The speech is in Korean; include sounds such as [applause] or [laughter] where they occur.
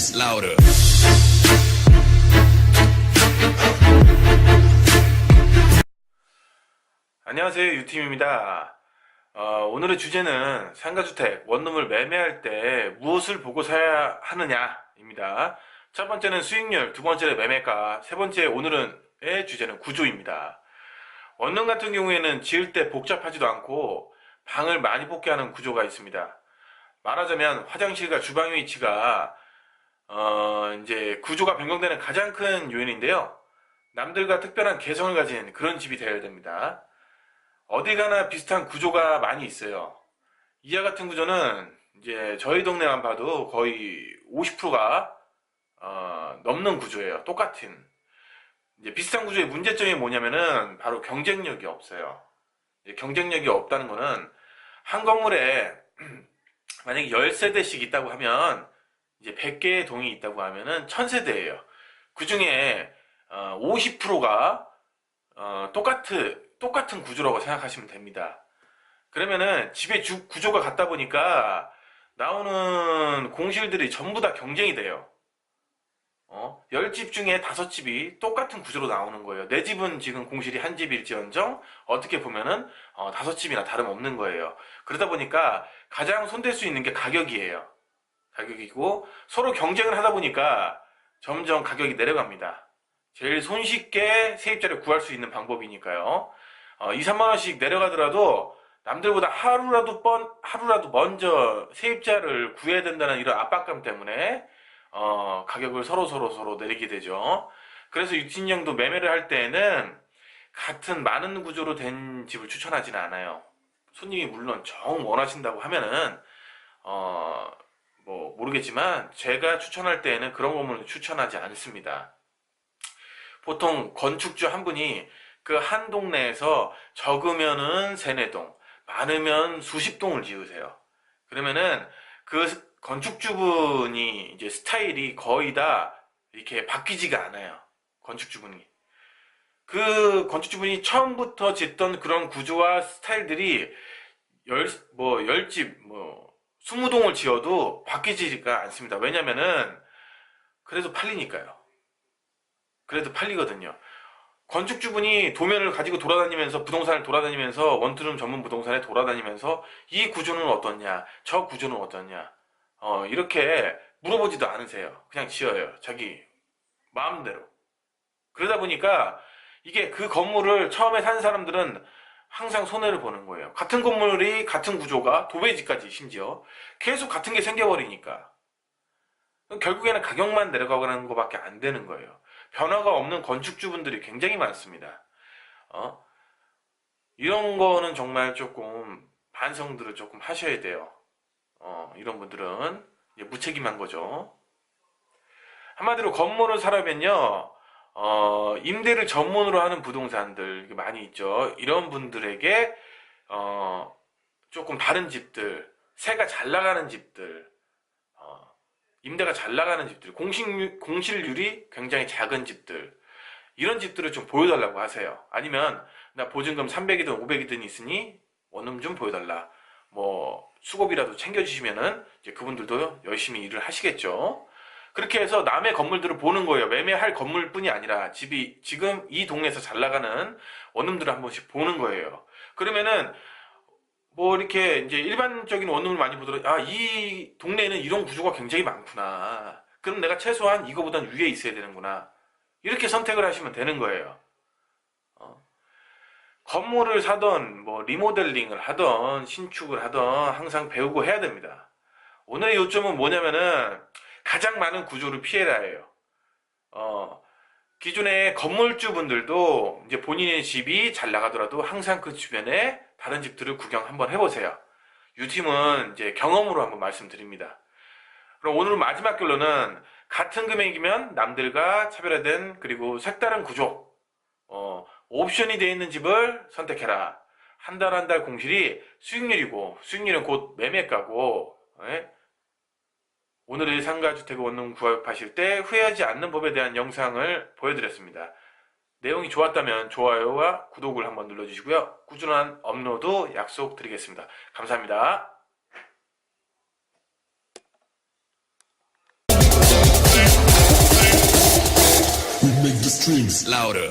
drums louder. 안녕하세요 유팀입니다. 어, 오늘의 주제는 상가주택 원룸을 매매할 때 무엇을 보고 사야 하느냐입니다. 첫 번째는 수익률, 두 번째는 매매가, 세 번째 오늘은의 주제는 구조입니다. 원룸 같은 경우에는 지을 때 복잡하지도 않고 방을 많이 뽑게 하는 구조가 있습니다. 말하자면 화장실과 주방 위치가 어, 이제 구조가 변경되는 가장 큰 요인인데요. 남들과 특별한 개성을 가진 그런 집이 되어야 됩니다. 어디 가나 비슷한 구조가 많이 있어요. 이와 같은 구조는 이제 저희 동네만 봐도 거의 50%가 어, 넘는 구조예요. 똑같은. 이제 비슷한 구조의 문제점이 뭐냐면은 바로 경쟁력이 없어요. 경쟁력이 없다는 거는 한 건물에 [clears throat] 만약에 10세대씩 있다고 하면 이제 100개의 동이 있다고 하면은 1000세대예요. 그 중에 50%가 어, 똑같은 똑같은 구조라고 생각하시면 됩니다. 그러면은 집의 주, 구조가 같다 보니까 나오는 공실들이 전부 다 경쟁이 돼요. 어? 10집 중에 5집이 똑같은 구조로 나오는 거예요. 내 집은 지금 공실이 한 집일지언정 어떻게 보면은 어, 5집이나 다름없는 거예요. 그러다 보니까 가장 손댈 수 있는 게 가격이에요. 가격이고 서로 경쟁을 하다 보니까 점점 가격이 내려갑니다. 제일 손쉽게 세입자를 구할 수 있는 방법이니까요. 어, 2, 3만 원씩 내려가더라도 남들보다 하루라도 뻔 하루라도 먼저 세입자를 구해야 된다는 이런 압박감 때문에 어, 가격을 서로 서로 서로 내리게 되죠. 그래서 유진형도 매매를 할 때에는 같은 많은 구조로 된 집을 추천하지는 않아요. 손님이 물론 정 원하신다고 하면은 어, 뭐 모르겠지만 제가 추천할 때에는 그런 건물을 추천하지 않습니다. 보통 건축주 한 분이 그 한 동네에서 적으면은 세네 동, 많으면 수십 동을 지으세요. 그러면은 그 건축주분이 이제 스타일이 거의 다 이렇게 바뀌지가 않아요. 건축주분이. 그 건축주분이 처음부터 짓던 그런 구조와 스타일들이 열, 뭐, 열 집, 뭐, 스무 동을 지어도 바뀌지가 않습니다. 왜냐면은, 그래도 팔리니까요. 그래도 팔리거든요. 건축주분이 도면을 가지고 돌아다니면서 부동산을 돌아다니면서 원투룸 전문 부동산에 돌아다니면서 이 구조는 어떻냐, 저 구조는 어떻냐, 어, 이렇게 물어보지도 않으세요. 그냥 지어요. 자기 마음대로. 그러다 보니까 이게 그 건물을 처음에 산 사람들은 항상 손해를 보는 거예요. 같은 건물이 같은 구조가 도배지까지 심지어 계속 같은 게 생겨버리니까 결국에는 가격만 내려가는 것밖에 안 되는 거예요. 변화가 없는 건축주분들이 굉장히 많습니다. 어? 이런 거는 정말 조금 반성들을 조금 하셔야 돼요. 어, 이런 분들은 무책임한 거죠. 한마디로 건물을 사려면요, 어, 임대를 전문으로 하는 부동산들 많이 있죠. 이런 분들에게 어, 조금 다른 집들, 세가 잘 나가는 집들, 어, 임대가 잘 나가는 집들, 공실, 공실률이 굉장히 작은 집들, 이런 집들을 좀 보여달라고 하세요. 아니면, 나 보증금 300이든 500이든 있으니 원룸 좀 보여달라. 뭐, 수고비라도 챙겨주시면은, 이제 그분들도 열심히 일을 하시겠죠. 그렇게 해서 남의 건물들을 보는 거예요. 매매할 건물뿐이 아니라 집이 지금 이 동네에서 잘 나가는 원룸들을 한 번씩 보는 거예요. 그러면은 뭐 이렇게 이제 일반적인 원룸을 많이 보더라도 아 이 동네에는 이런 구조가 굉장히 많구나. 그럼 내가 최소한 이거보단 위에 있어야 되는구나. 이렇게 선택을 하시면 되는 거예요. 어. 건물을 사던 뭐 리모델링을 하던 신축을 하던 항상 배우고 해야 됩니다. 오늘의 요점은 뭐냐면은 가장 많은 구조를 피해라예요. 어, 기존의 건물주분들도 이제 본인의 집이 잘 나가더라도 항상 그 주변에 다른 집들을 구경 한번 해보세요. 유팀은 이제 경험으로 한번 말씀드립니다. 그럼 오늘 마지막 결론은 같은 금액이면 남들과 차별화된 그리고 색다른 구조, 어, 옵션이 되어 있는 집을 선택해라. 한 달 한 달 공실이 수익률이고 수익률은 곧 매매가고 예? 오늘의 상가주택 원룸 구입하실 때 후회하지 않는 법에 대한 영상을 보여드렸습니다. 내용이 좋았다면 좋아요와 구독을 한번 눌러주시고요. 꾸준한 업로드 약속드리겠습니다. 감사합니다. We make the streams louder.